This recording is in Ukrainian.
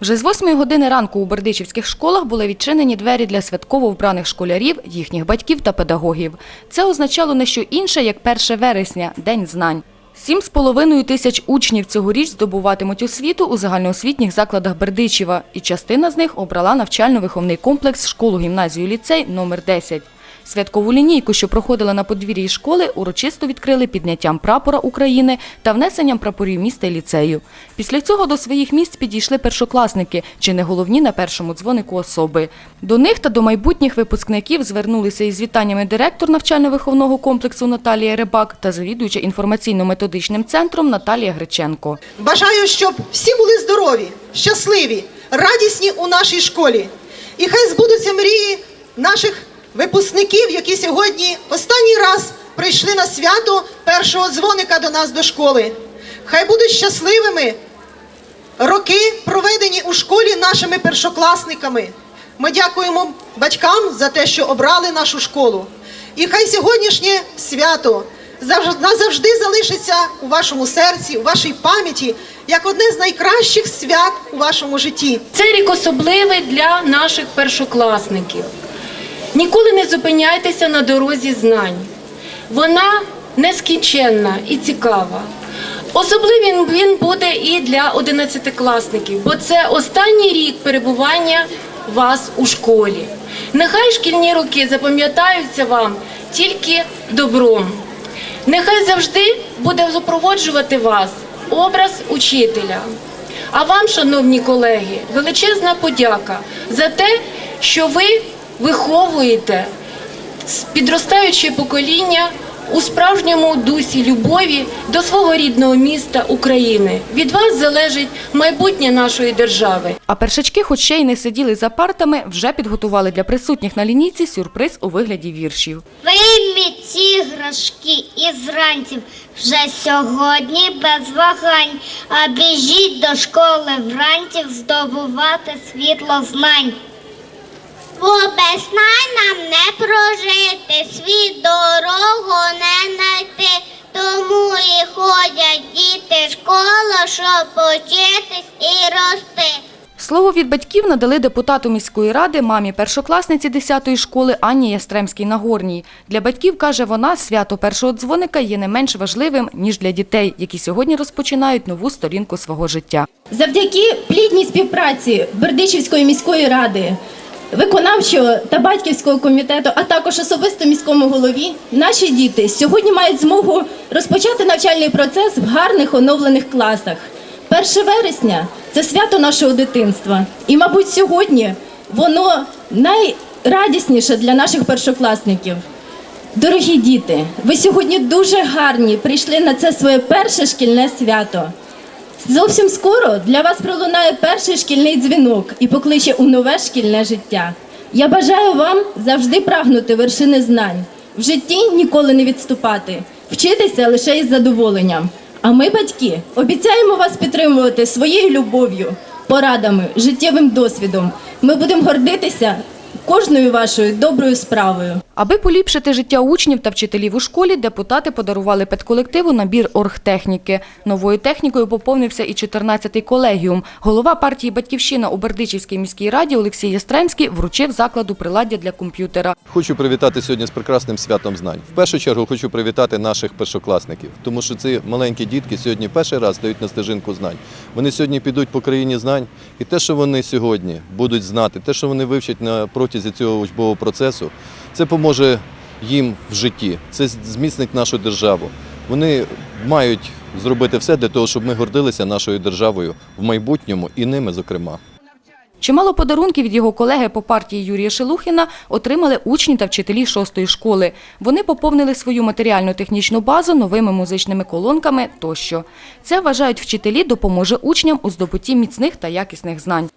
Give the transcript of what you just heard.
Вже з 8 години ранку у бердичівських школах були відчинені двері для святково вбраних школярів, їхніх батьків та педагогів. Це означало не що інше, як 1 вересня – День знань. Сім з половиною тисяч учнів цьогоріч здобуватимуть освіту у загальноосвітніх закладах Бердичева, і частина з них обрала навчально-виховний комплекс школу-гімназію-ліцей номер 10. Святкову лінійку, що проходила на подвір'ї школи, урочисто відкрили підняттям прапора України та внесенням прапорів міста і ліцею. Після цього до своїх місць підійшли першокласники, чи не головні на першому дзвонику особи. До них та до майбутніх випускників звернулися із вітаннями директор навчально-виховного комплексу Наталія Рибак та завідуюча інформаційно-методичним центром Наталія Греченко. Бажаю, щоб всі були здорові, щасливі, радісні у нашій школі. І хай збудуться мрії наших випускників, які сьогодні останній раз прийшли на свято першого дзвоника до нас до школи. Хай будуть щасливими роки, проведені у школі нашими першокласниками. Ми дякуємо батькам за те, що обрали нашу школу. І хай сьогоднішнє свято завж- назавжди залишиться у вашому серці, у вашій пам'яті, як одне з найкращих свят у вашому житті. Це рік особливий для наших першокласників. Ніколи не зупиняйтеся на дорозі знань. Вона нескінченна і цікава. Особливим він буде і для одинадцятикласників, бо це останній рік перебування вас у школі. Нехай шкільні роки запам'ятаються вам тільки добром. Нехай завжди буде супроводжувати вас образ учителя. А вам, шановні колеги, величезна подяка за те, що ви виховуєте підростаюче покоління у справжньому дусі любові до свого рідного міста України. Від вас залежить майбутнє нашої держави. А першачки, хоч ще й не сиділи за партами, вже підготували для присутніх на лінійці сюрприз у вигляді віршів. Вийміть ці іграшки із ранців вже сьогодні без вагань, а біжіть до школи вранці здобувати світло знань. Бо без знань нам не прожити, світ дорогу не знайти, тому і ходять діти в школу, щоб учитись і рости. Слово від батьків надали депутату міської ради, мамі першокласниці 10-ї школи Анні Ястремській Нагорній. Для батьків, каже вона, свято першого дзвоника є не менш важливим, ніж для дітей, які сьогодні розпочинають нову сторінку свого життя. Завдяки плідній співпраці Бердичівської міської ради, виконавчого та батьківського комітету, а також особисто міському голові, наші діти сьогодні мають змогу розпочати навчальний процес в гарних оновлених класах. 1 вересня це свято нашого дитинства. І, мабуть, сьогодні воно найрадісніше для наших першокласників. Дорогі діти, ви сьогодні дуже гарні прийшли на це своє перше шкільне свято. Зовсім скоро для вас пролунає перший шкільний дзвінок і покличе у нове шкільне життя. Я бажаю вам завжди прагнути вершини знань, в житті ніколи не відступати, вчитися лише із задоволенням. А ми, батьки, обіцяємо вас підтримувати своєю любов'ю, порадами, життєвим досвідом. Ми будемо гордитися кожною вашою доброю справою. Аби поліпшити життя учнів та вчителів у школі, депутати подарували педколективу набір оргтехніки. Новою технікою поповнився і 14-й колегіум. Голова партії «Батьківщина» у Бердичівській міській раді Олексій Ястремський вручив закладу приладдя для комп'ютера. Хочу привітати сьогодні з прекрасним святом знань. В першу чергу хочу привітати наших першокласників, тому що ці маленькі дітки сьогодні перший раз стають на стежинку знань. Вони сьогодні підуть по країні знань, і те, що вони сьогодні будуть знати, те, що вони вивчать на протязі цього учбового процесу, це поможе їм в житті. Це зміцнить нашу державу. Вони мають зробити все для того, щоб ми гордилися нашою державою в майбутньому і ними, зокрема. Чимало подарунків від його колеги по партії Юрія Шелухіна отримали учні та вчителі шостої школи. Вони поповнили свою матеріально-технічну базу новими музичними колонками тощо. Це, вважають вчителі, допоможе учням у здобутті міцних та якісних знань.